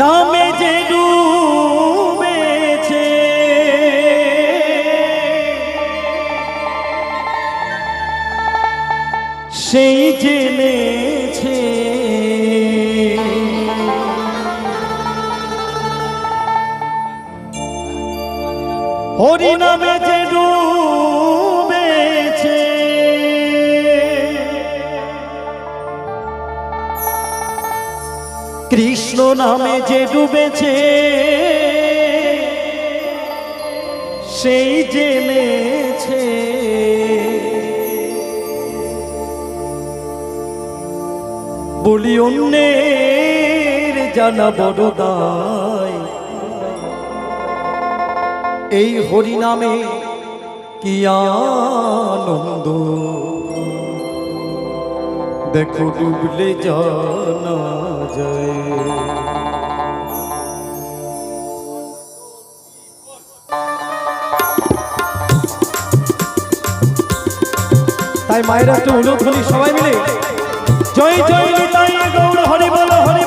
নামে যে ডুবেছে। সেই জেনেছে হরি নামে যে ডুবেছে কৃষ্ণ নামে যে ডুবেছে, সেই জেনেছে। বলি, অন্যের জানা বড় দায়। এই হরি নামে কি আনন্দ? দেখো ডুবলে যায় তাই মায়েরা একটু হলি সবাই মিলে। জয় জয় নিতাই গৌর, হরি বল, হরি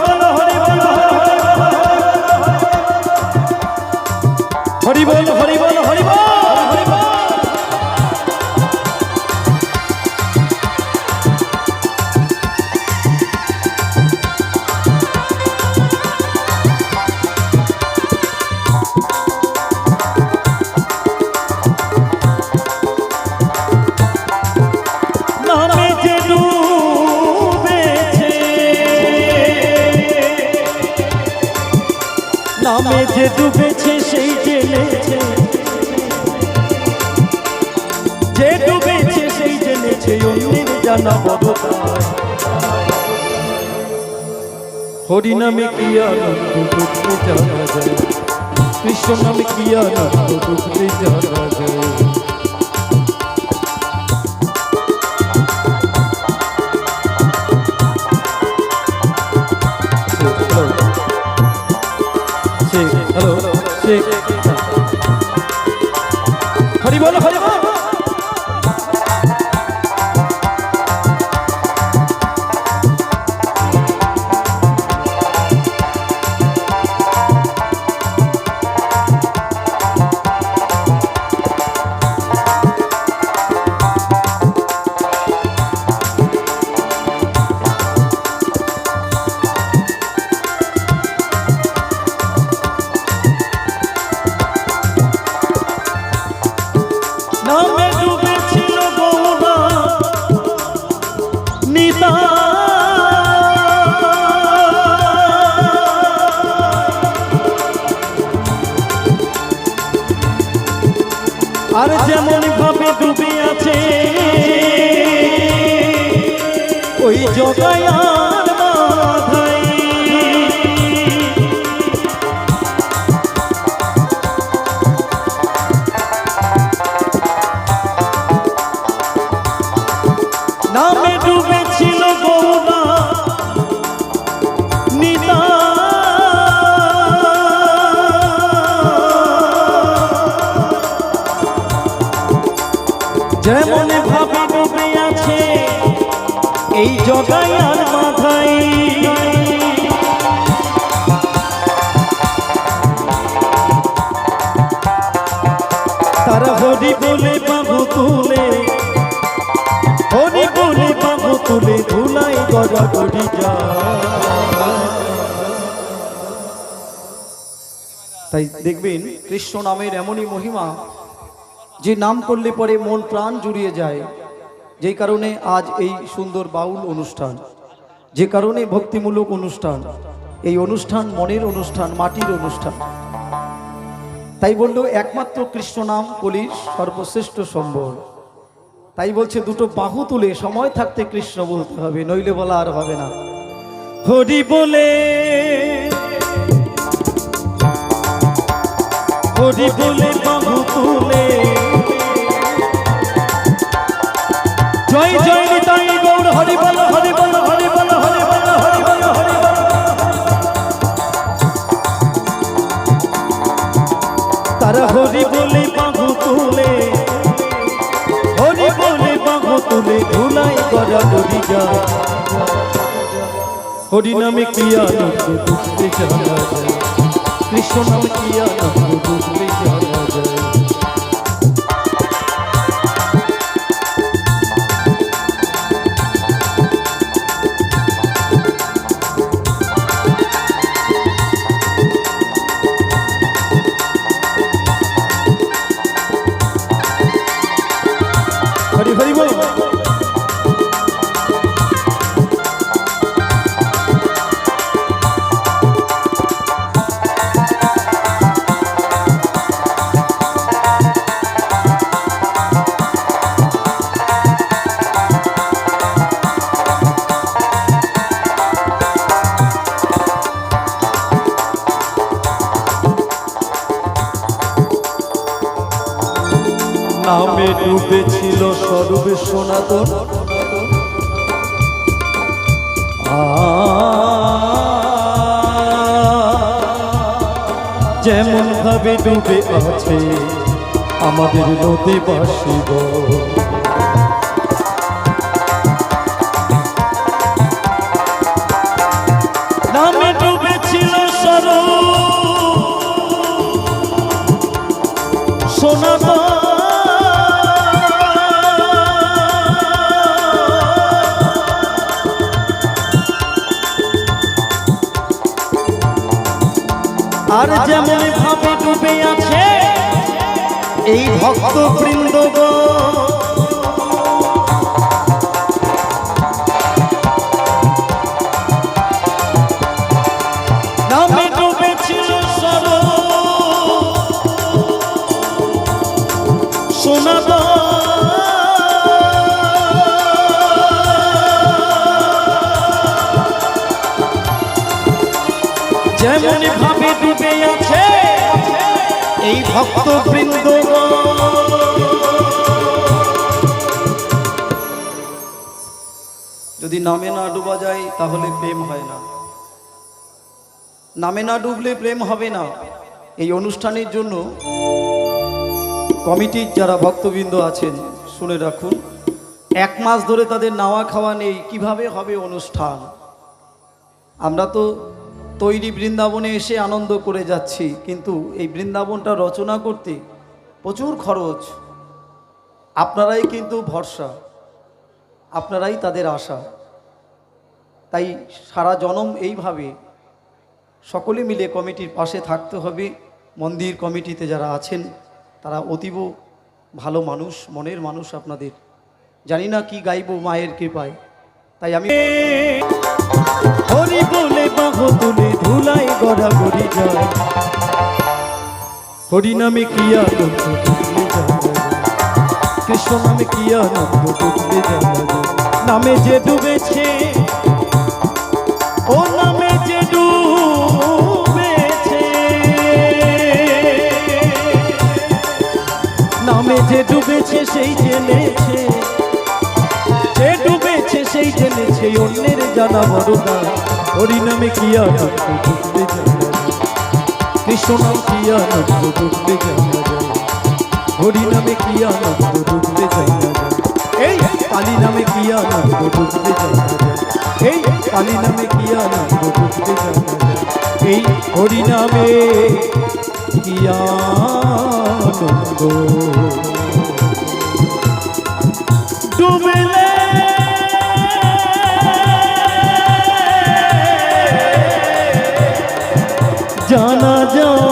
নামে যে ডুবেছে সেই জেনেছে যে ডুবেছে সেই জেনেছে অন্যের জানা বড় দায়। হরি নামে কি আনন্দ ডুবতে জানা যায়? কৃষ্ণ নামে কি আনন্দ ডুবতে জানা যায়? হ্যালো হরি বল হরি বল নামে ডুবেছিল গৌরা নিতা আর যেমন ভাবে ডুবে আছে ওই জগায়ার যেমন ভাবে ডুবে আছে, এই জগায়ার মাথায় তারা হরি বলে বাবু তুলে, হরি বলে বাবু তুলে, ধুলাই গড়া গড়ি যা তাই দেখবেন, কৃষ্ণ নামের এমনই মহিমা যে নাম করলে পরে মন প্রাণ জুড়িয়ে যায়। যেই কারণে আজ এই সুন্দর বাউল অনুষ্ঠান, যে কারণে ভক্তিমূলক অনুষ্ঠান, এই অনুষ্ঠান মনের অনুষ্ঠান, মাটির অনুষ্ঠান। তাই বলল, একমাত্র কৃষ্ণ নাম কলির সর্বশ্রেষ্ঠ সম্বর তাই বলছে, দুটো বাহু তুলে সময় থাকতে কৃষ্ণ বলতে হবে, নইলে বলা আর হবে না। হরি বলে হরি বলে করা ডরি যায়, হরি নামে কি আনন্দ বুঝতে জানা যায় কৃষ্ণ নামে কি আনন্দ বুঝতে জানা নামে ডুবেছিল স্বরূপে সনাতন। যেমন ভাবে ডুবে আছে আমাদের নদী বাসিব। সনাতন। আর যেমন ভাবে ডুবে আছে এই ভক্ত বৃন্দ যেমন ডুবে আছে। এই ভক্ত বৃন্দ যদি নামে না ডুবা যায়, তাহলে প্রেম হয় না। নামে না ডুবলে প্রেম হবে না। এই অনুষ্ঠানের জন্য কমিটির যারা ভক্তবৃন্দ আছেন, শুনে রাখুন, এক মাস ধরে তাদের নাওয়া খাওয়া নেই। কীভাবে হবে অনুষ্ঠান? আমরা তো তৈরি বৃন্দাবনে এসে আনন্দ করে যাচ্ছি, কিন্তু এই বৃন্দাবনটা রচনা করতে প্রচুর খরচ। আপনারাই কিন্তু ভরসা, আপনারাই তাদের আশা। তাই সারা জনম এইভাবে সকলে মিলে কমিটির পাশে থাকতে হবে। মন্দির কমিটিতে যারা আছেন, তারা অতীব ভালো মানুষ, মনের মানুষ আপনাদের। জানি না কি গাইব মায়ের কৃপায়, তাই আমি হরি বলে বাহ তুলে, ধুলাই গড়া গড়ি যায় হরি নামে কি আনন্দ ডুবলে কৃষ্ণ নামে কি আনন্দ ডুবলে জানা যায়। নামে যে ডুবেছে, ও নামে যে ডুবেছে। নামে যে ডুবেছে, সেই জেনেছে জেনেছে অন্যের জানা বড় না হরি নামে কি আনন্দ ডুবলে জানা। কৃষ্ণ নাম কি আনন্দ ডুবলে জানা হরি নামে কি আনন্দ ডুবলে জানা এই কালী নামে কি আনন্দ জানা এই কালী নামে কি আনন্দ জানা এই হরি নামে কি আনন্দ জানা যায়